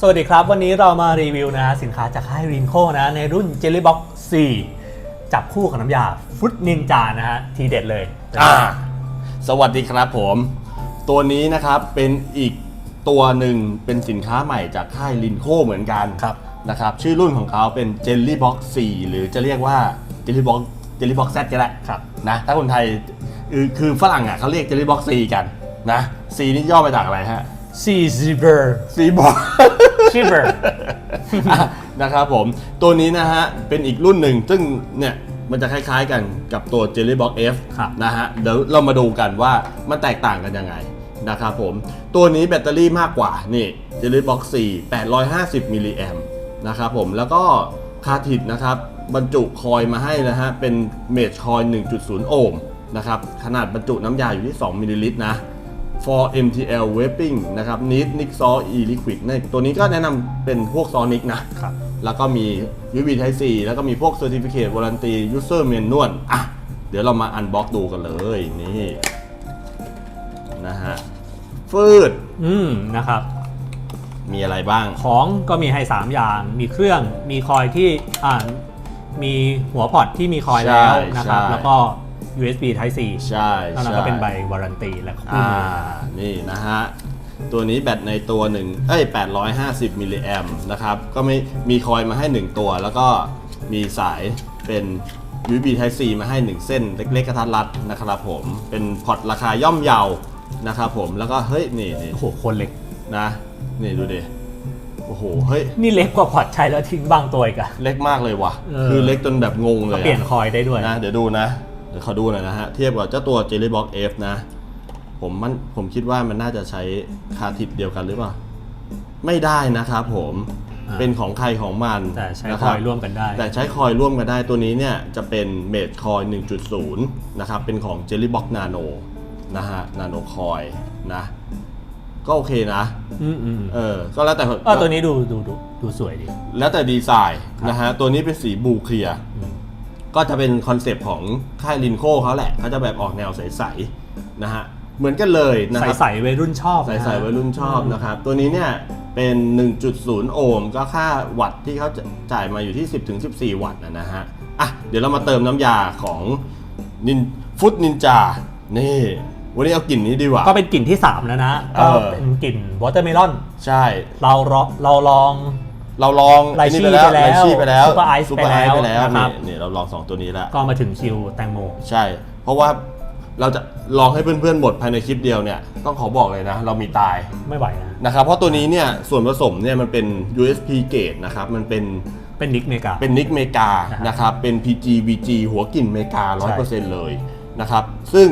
สวัสดีครับ วันนี้เรามารีวิวนะฮะสินค้าจากค่ายรินโคนะในรุ่น Jelly Box 4 จับคู่กับน้ำยาฟุตนินจานะฮะทีเด็ดเลยอ่าสวัสดีครับผม ตัวนี้นะครับเป็นอีกตัวหนึ่งเป็นสินค้าใหม่จากค่ายลินโคเหมือนกันครับนะครับชื่อรุ่นของเขาเป็น Jelly Box 4 หรือจะเรียกว่า Jelly Box Jelly Box Z ก็ได้ครับนะถ้าคนไทยคือคือฝรั่งอะเขาเรียก Jelly Box 4 กันนะ C นี่ย่อมาจากอะไรฮะ C Zipper C Box Zipper อ่ะนะครับผม ตัวนี้นะฮะ เป็นอีกรุ่นหนึ่ง ซึ่งเนี่ย มันจะคล้ายๆกันกับตัว Jelly Box F ครับนะฮะ เดี๋ยวเรามาดูกันว่ามันแตกต่างกันยังไงนะครับผม ตัวนี้แบตเตอรี่มากกว่า นี่ Jelly Box 4 850มิลลิแอมนะครับผม แล้วก็คาร์ทริดนะครับ บรรจุคอยล์มาให้นะฮะ เป็นเมจคอยล์1.0 โอห์มนะครับ ขนาดบรรจุน้ำยาอยู่ที่ 2มิลลิลิตรนะ for MTL Vaping นะครับ Need Nick Saw E Liquid เนี่ยตัวนี้ก็แนะนำเป็นพวกซอนิกนะครับแล้วก็มี USB Type C แล้วก็มีพวก Certificate Warranty User Manual อะ เดี๋ยวเรามาอันบ็อกดูกันเลยนี่ นะฮะ ฟืด อืม นะครับ มีอะไรบ้าง ของก็มีให้ 3 อย่าง มีเครื่อง มีคอยที่อ่ามีหัวพอร์ตที่มีคอยแล้วใช่นะครับใช่แล้วก็ USB Type C ใช่แล้วนั้นใช่ก็เป็นใบวารันตีและคู่อ่ามือนี่นะฮะ ตัวนี้แบตในตัวหนึ่งเอ้ย 850 มิลลิแอมนะครับ ก็ไม่มีคอยล์มาให้ 1 ตัว แล้วก็มีสายเป็น USB Type C มาให้ 1 เส้น เล็กๆกระทัดรัดนะครับผม เป็นพอร์ตราคาย่อมเยานะครับผม แล้วก็เฮ้ย นี่นี่โอ้โหคนเล็ก นะ นี่ดูดิ โอ้โห เฮ้ย นี่เล็กกว่าพอร์ตใช้แล้วทิ้งบางตัวอีกอะเล็กมากเลยว่ะเออคือเล็กจนแบบงงเลยเปลี่ยนอะคอยได้ด้วย นะ เดี๋ยวดูนะ เดี๋ยวเขาดูหน่อยนะฮะ เทียบกับเจ้าตัว Jelly Box F นะ ผมมันผมคิดว่ามันน่าจะใช้คาร์ทริดเดียวกันหรือเปล่า ไม่ได้นะครับผมอ่า เป็นของใครของมันแต่ใช้นะครับอยร่วมกันได้ แต่ใช้คอยร่วมกันได้ตัวนี้เนี่ยจะเป็นเมดคอย 1.0 นะครับ เป็นของ Jelly Box Nano นะฮะ Nano Coil นะ ก็โอเคนะ อืมอืมเออ ก็แล้วแต่ เออตัวนี้ดูดูดูดูสวยดี แล้วแต่ดีไซน์นะฮะ ตัวนี้เป็นสีบลูเคลียร์อืม ก็จะเป็นคอนเซปต์ของค่ายลินโคเขาแหละเขาจะแบบออกแนวใสๆนะฮะเหมือนกันเลยนะใส่ครับใส่วัยรุ่นชอบใสนะฮะๆวัยรุ่นชอบนะครับ ตัวนี้เนี่ยเป็น 1.0 โอห์มก็ค่าวัตต์ที่เขาจะจ่ายมาอยู่ที่ 10-14 วัตต์นะนะฮะอะเดี๋ยวเรามาเติมน้ำยาของนินฟุตนินจา นี่ วันนี้เอากลิ่นนี้ดีกว่า ก็เป็นกลิ่นที่ 3 แล้วนะเอก็อเป็นกลิ่นวอเตอร์เมลอน ใช่ เรารอเราลอง เราลองไลชี่อ้นี่ไปแล้วไลชี่ไปแล้ว Super Ice ซูเปอร์ไอไปซ์แล้วไปแล้วนะครับนี่นี่เราลองสองตัวนี้แล้วก็มาถึงคิวแตงโม ใช่ เพราะว่าเราจะลองให้เพื่อนๆหมดภายในคลิปเดียวเนี่ยต้องขอบอกเลยนะ เรามีตายไม่ไหวนะนะครับเพราะตัวนี้เนี่ยส่วนผสมเนี่ยมันเป็น USP เกรดนะครับมันเป็นเป็นนิกเมกาเป็นนิกเมกานะฮะนะครับเป็น PG VG หัวกลิ่นเมกาใช่100%เลยนะครับซึ่ง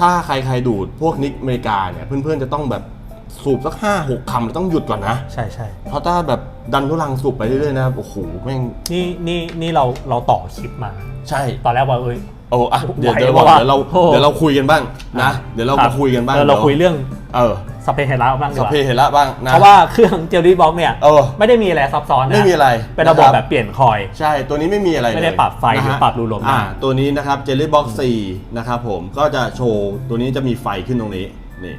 ถ้าใครๆดูดพวกนิกเมกาเนี่ยเพื่อนๆจะต้องแบบสูบสัก5 6คำแล้วต้องหยุดก่อนนะ ใช่ใช่เพราะถ้าแบบ ดันทุลังสูบไปเรื่อยๆนะโอ้โหแม่งนี่นี่นี่เราเราต่อคลิปมา ใช่ตอนแรกว่าเอ้ยโอ้อะเดี๋ยวไหวเดี๋ยวปะวะเดี๋ยวเราโอ้เดี๋ยวเราคุยกันบ้างนะ เดี๋ยวเรามาคุยกันบ้างเออเราคุยเรื่องเออสเปเฮล่าบ้างดีสกว่าพเพเห็นละบ้างนะเพราะว่าเครื่องเจลลี่บ็อกเนี่ยเออไม่ได้มีอะไรซับซ้อนนะไม่มีอะไรเป็นระบบนะครับแบบเปลี่ยนคอย ใช่ตัวนี้ไม่มีอะไรเลยไม่ได้ปรับไฟนะหรือฮะปรับรูลมอ่าได้ตัวนี้นะครับ Jelly Box 4นะครับผมก็จะโชว์ตัวนี้จะมีไฟขึ้นตรงนี้นี่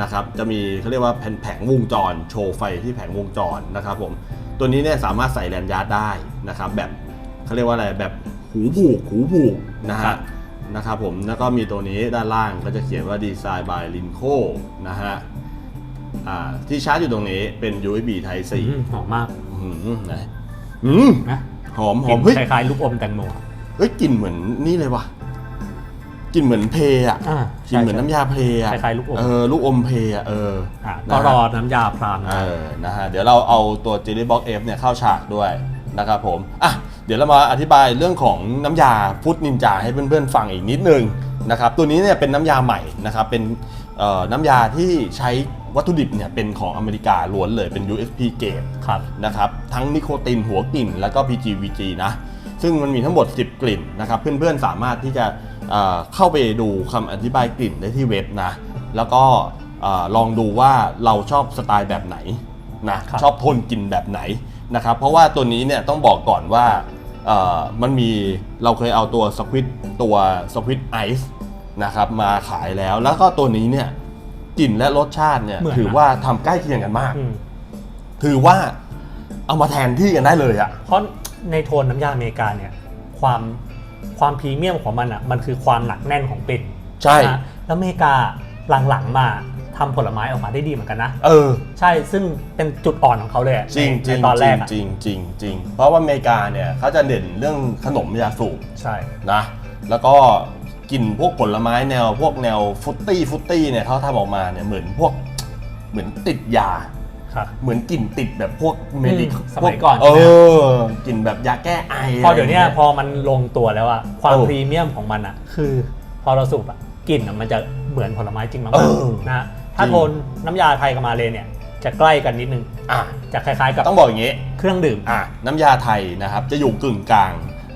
นะครับจะมีเขาเรียกว่าแผงแผงวงจร โชว์ไฟที่แผงวงจรนะครับผมตัวนี้เนี่ยสามารถใส่แลนยาร์ดได้นะครับแบบเขาเรียกว่าอะไรแบบหูผูกหูผูกนะครัฮะบ นะครับผมแล้วก็มีตัวนี้ด้านล่างก็จะเขียนว่าดีไซน์ by Linco นะฮะอ่าที่ชาร์จอยู่ตรงนี้เป็น USB Type C อืมหอมมากอืมไหนอืมนะหอมหกอลิ่มนเฮ้ย คล้ายๆลูกอมแตงโม เฮ้ยกลิ่นเหมือนนี่เลยว่ะ กลิ่นเหมือนเพลอะอ่ากลิ่นเหมือนน้ำยาเพลอะคล้ายๆลูกอม เออลูกอมเพลอะเอออะนะก็ฮะรอน้ำยาพรามเออนะฮะเดี๋ยวเราเอาตัว Jelly Box F เนี่ยเข้าฉากด้วยนะครับผมอะเดี๋ยวเรามาอธิบายเรื่องของน้ำยาฟุตนินจาให้เพื่อนๆฟังอีกนิดนึงนะครับตัวนี้เนี่ยเป็นน้ำยาใหม่นะครับเป็นเอ่อน้ำยาที่ใช้วัตถุดิบเนี่ยเป็นของอเมริกาล้วนเลยเป็น USP เกรด ครับ นะครับทั้งนิโคตินหัวกลิ่น แล้วก็ PGVG นะ ซึ่งมันมีทั้งหมด 10 กลิ่นนะครับเพื่อนๆสามารถที่จะ เอ่อเข้าไปดูคำอธิบายกลิ่นได้ที่เว็บนะ แล้วก็เอ่อลองดูว่าเราชอบสไตล์แบบไหนนะครับชอบโทนกลิ่นแบบไหนนะครับ เพราะว่าตัวนี้เนี่ยต้องบอกก่อนว่าเอ่อมันมีเราเคยเอาตัวสควิตตัวสควิตไอซ์นะครับมาขายแล้ว แล้วก็ตัวนี้เนี่ยกลิ่นและรสชาติเนี่ยเหมือนนะถือว่าทำใกล้เคียงกันมากอืมถือว่าเอามาแทนที่กันได้เลยอะเพราะในโทนน้ำยาอเมริกาเนี่ยความ ความพรีเมียมของมันอะมันคือความหนักแน่นของกลิ่นใช่ นะแล้วอเมริกาหลังๆมาทำผลไม้ออกมาได้ดีเหมือนกันนะ เออ ใช่ซึ่งเป็นจุดอ่อนของเขาเลยอะจริงในจริงในตอนแรกอะจริงจริงจริงเพราะว่าอเมริกาเนี่ยเขาจะเด่นเรื่องขนมยาสูบใช่ นะ แล้วก็กลิ่นพวกผลไม้แนวพวกแนวฟรุตตี้ฟรุตตี้เนี่ยเขาทำออกมาเนี่ยเหมือนพวกเหมือนติดยา ครับ เหมือนกลิ่นติดแบบพวกเมดิอืมสมัยก่อน เอใช่ไหมอกลิ่นแบบยาแก้ไอพอเดี๋ยวเนี้ยะไรางพงี้อมันลงตัวแล้วอะความเออพรีเมียมของมันอะคือพอเราสูบอะกลิ่นอะมันจะเหมือนผลไม้จริงมากเออ ๆนะฮะถ้าจริงโทนน้ำยาไทยกับมาเลยเนี่ยจะใกล้กันนิดนึงอะจะคล้ายๆกับต้องบอกอย่างงี้ เครื่องดื่ม อะน้ำยาไทยนะครับจะอยู่กึ่งกลาง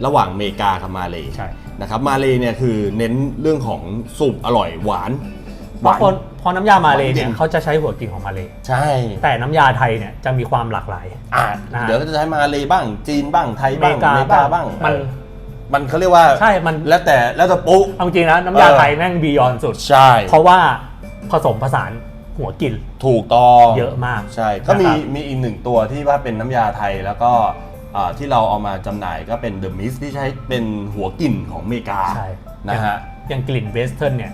ระหว่างอเมริกากับมาเลใช่ นะครับมาเลเนี่ยคือเน้นเรื่องของสูบอร่อยหวาน บางคนพอน้ำยามาเลยเนี่ยหวานเย็นเขาจะใช้หัวกลิ่นของมาเลยใช่แต่น้ำยาไทยเนี่ยจะมีความหลากหลาย อะนะฮะเดี๋ยวก็จะใช้มาเลบ้าง จีนบ้างไทยบ้างอเมริกาอเมริกาบ้างมันเออมันเขาเรียกว่าใช่มันแล้วแต่แล้วแต่ปุ๊เอาจริงนะน้ำยาเออไทยแม่งบียอนสุด ใช่ เพราะว่าผสมผสานหัวกลิ่น ถูกต้องเยอะมากใช่ ก็มีนะครับ มีอีกหนึ่งตัวที่ว่าเป็นน้ำยาไทยแล้วก็อ่าที่เราเอามาจำหน่ายก็เป็น The Mist ที่ใช้เป็นหัวกลิ่นของอเมริกาใช่นะฮะ อย่างกลิ่นเวสเทิร์นเนี่ย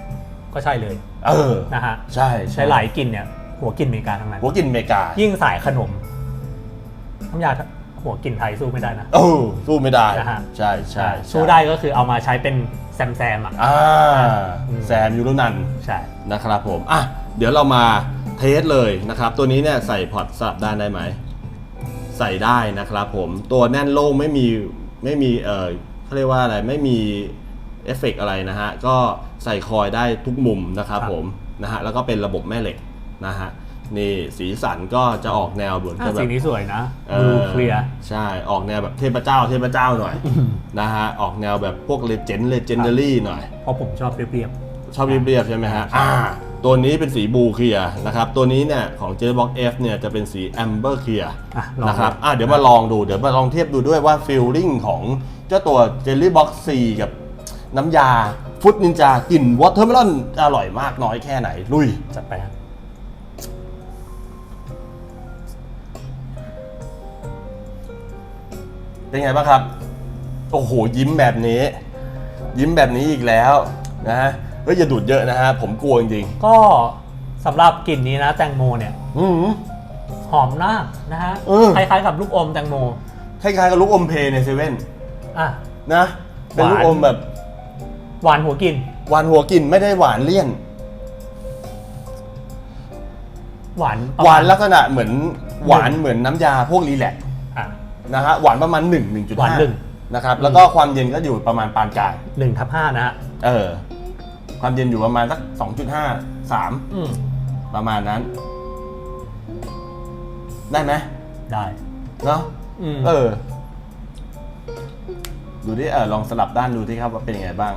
ก็ใช่เลย เออนะฮะใช่ใช้หลายกลิ่นเนี่ย หัวกลิ่นอเมริกาทั้งนั้นหัวกลิ่นอเมริกา ยิ่งสายขนมน้ำยาหัวกลิ่นไทยสู้ไม่ได้นะเออสู้ไม่ได้นะฮะใช่ใช่สู้ได้ก็คือเอามาใช้เป็นแซมแซมๆอะอ่าอืมแซมยูรุนันใช่นะครับผมอะเดี๋ยวเรามาเทสเลยนะครับ ตัวนี้เนี่ยใส่พอร์ตสลับด้านได้ไหมใส่ได้นะครับผมตัวแน่นโล่งไม่มีไม่มีเออเขาเรียกว่าอะไรไม่มี เอฟเฟกต์อะไรนะฮะ ก็ใส่คอยได้ทุกมุมนะครับผมนะฮะแล้วก็เป็นระบบแม่เหล็กนะฮะนี่สีสันก็จะออกแนวเหมือนอะกับแบสีบนี้สวยนะเอดูอเคลียร์ใช่ออกแนวแบบเทพเจ้าเทพเจ้าหน่อยนะฮะออกแนวแบบพวกเลเจนด์เลเจนดารี่หน่อย เพราะผมชอบเรียบชอบเรียบๆใช่ไหมฮะอ่าตัวนี้เป็นสีบลูเคลียร์นะครับ ตัวนี้เนี่ยของ j b o x F เนี่ยจะเป็นสีแอมเบอร์เคลียร์ๆอะลองนะครับดูอ่าเดี๋ยวมาลองดูเดี๋ยวมาลองเทียบดูด้วยว่าฟิลลิ่งของเจ้าตัว Jelly Box C กับ น้ำยาฟุตนินจากลิ่นวอเ e อร์เมลอนอร่อยมากน้อยแค่ไหน ลุย จัดไปฮะเป็นไงบ้างครับ โอ้โห ยิ้มแบบนี้ ยิ้มแบบนี้อีกแล้วนะฮะเฮ้ยอย่าดูดเยอะนะฮะ ผมกลัวจริงก็สำหรับกลิ่นนี้นะแตงโมเนี่ย ๆอืม หอมมากนะฮะเออ คล้ายๆกับลูกอมแตงโมคล้ายๆกับลูกอมเพในเซเว่นอะ นะ เป็นลูกหวานอมแบบ หวานหัวกลิ่นหวานหัวกลิ่นไม่ได้หวานเลี่ยน หวานประมณหวานลักษณะเหมือนหวานเหมือนน้ำยาพวกรีแลกซ์อะ นะฮะหวานประมาณ1 1.5หวานหนึ่งนะครับแล้วก็ความเย็นก็อยู่ประมาณปานกลางหนึ่งทับห้านะฮะเออความเย็นอยู่ประมาณสัก2.5 3 อืมประมาณนั้น ได้ไหมได้เนาะอืม เออ ดูดิเออลองสลับด้านดูที่ครับว่าเป็นยังไงบ้าง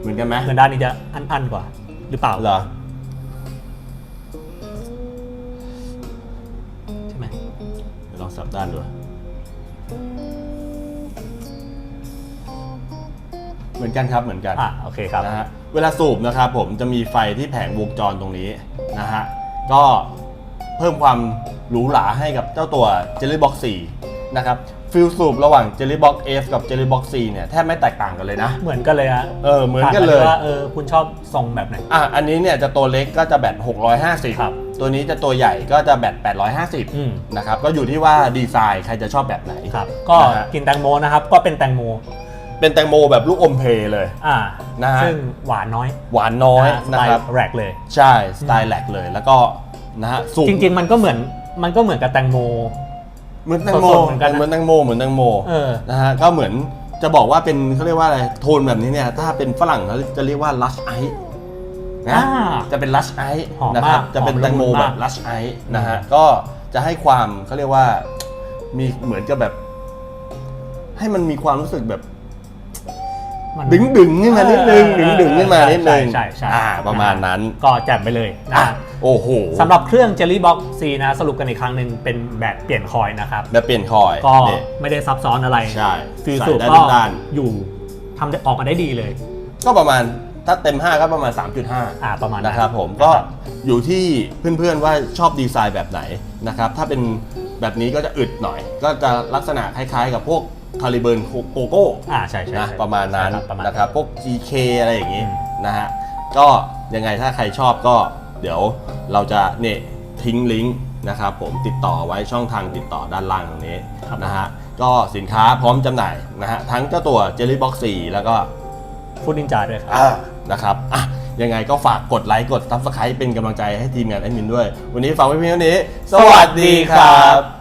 เหมือนกันไหมเหมือนด้านนี้จะอันๆกว่า หรือเปล่าเหรอใช่ไหมเดี๋ยวลองสลับด้านดูเหมือนกันครับเหมือนกันอะโอเคครับนะฮะเวลาสูบนะครับผมจะมีไฟที่แผงวงจรตรงนี้นะฮะก็เพิ่มความหรูหราให้กับเจ้าตัว Jelly Box 4นะครับ ฟิลสูบระหว่าง Jelly Box F กับ Jelly Box C เนี่ยแทบไม่แตกต่างกันเลยนะ เหมือนกันเลยฮะเออเหมือนกันเลย ต่างที่ว่าเออคุณชอบทรงแบบไหน อะอันนี้เนี่ยจะตัวเล็กก็จะแบตครับ650ตัวนี้จะตัวใหญ่ก็จะแบตอืม 850 นะครับ ก็อยู่ที่ว่าดีไซน์ใครจะชอบแบบไหนครับ ก็นะฮะกินแตงโมนะครับ ก็เป็นแตงโม เป็นแตงโมแบบลูกอมเพลเลย อ่า นะฮะ ซึ่งหวานน้อยหวานน้อยสนะไตครับล์แรกเลย ใช่ สไตล์แลกเลยแล้วก็นะฮะสูบ จริงๆ มันก็เหมือนมันก็เหมือนกับแตงโม เหมือนแตงโมสดๆเหมือนกันนะเหมือนแตงโมเหมือนแตงโมเออ นะฮะก็เหมือนจะบอกว่าเป็นเขาเรียกว่าอะไรโทนแบบนี้เนี่ยถ้าเป็นฝรั่งเขาจะเรียกว่า lush ice นะอ่าจะเป็น lush ice หอมนะครับมากจะเป็นหอมแตงโมละมุนแบมากบ lush ice นะฮะก็จะให้ความเขาเรียกว่ามีเหมือนกับแบบ ให้มันมีความรู้สึกแบบมัน ดึงดึงๆขึ้นมานิดนึงเอดึองดึงๆขึ้นมานิดนึงใช่ใช่อ่าประมาณนั้นก็แจ่มไปเลยนะอะโอ้โหสำหรับเครื่อง Jelly Box C นะสรุปกันอีกครั้งหนึ่งเป็นแบบเปลี่ยนคอยนะครับแบบเปลี่ยนคอยก็เนี่ยไม่ได้ซับซ้อนอะไรใช่ฟิลใส่สูบได้ก็ทุกด้านอยู่ทำได้ออกมาได้ดีเลย ก็ประมาณถ้าเต็ม 5 ก็ประมาณ 3.5อ่าประมาณนะครับผมก็อยู่ที่เพื่อนๆว่าชอบดีไซน์แบบไหนนะครับถ้าเป็นแบบนี้ก็จะอึดหน่อย ก็จะลักษณะคล้ายๆกับพวก คาลิเบิร์นโกโก้อ่าใช่ใช่นะใช่ประมาณนั้นใช่ประมาณนะครับพวก GK อะไรอย่างนี้อืมนะฮะก็ยังไงถ้าใครชอบก็เดี๋ยวเราจะเนี่ยทิ้งลิงก์นะครับผมติดต่อไว้ช่องทางติดต่อด้านล่างตรงนี้นะฮะก็สินค้าพร้อมจำหน่ายนะฮะทั้งเจ้าตัว Jelly Box 4แล้วก็ฟุตนินจาด้วยครับอ่านะครับอะยังไงก็ฝากกดไลค์กด Subscribe เป็นกำลังใจให้ทีมงานแอดมินด้วย วันนี้ฝากไว้เพียงเท่านี้ สวัสดีครับ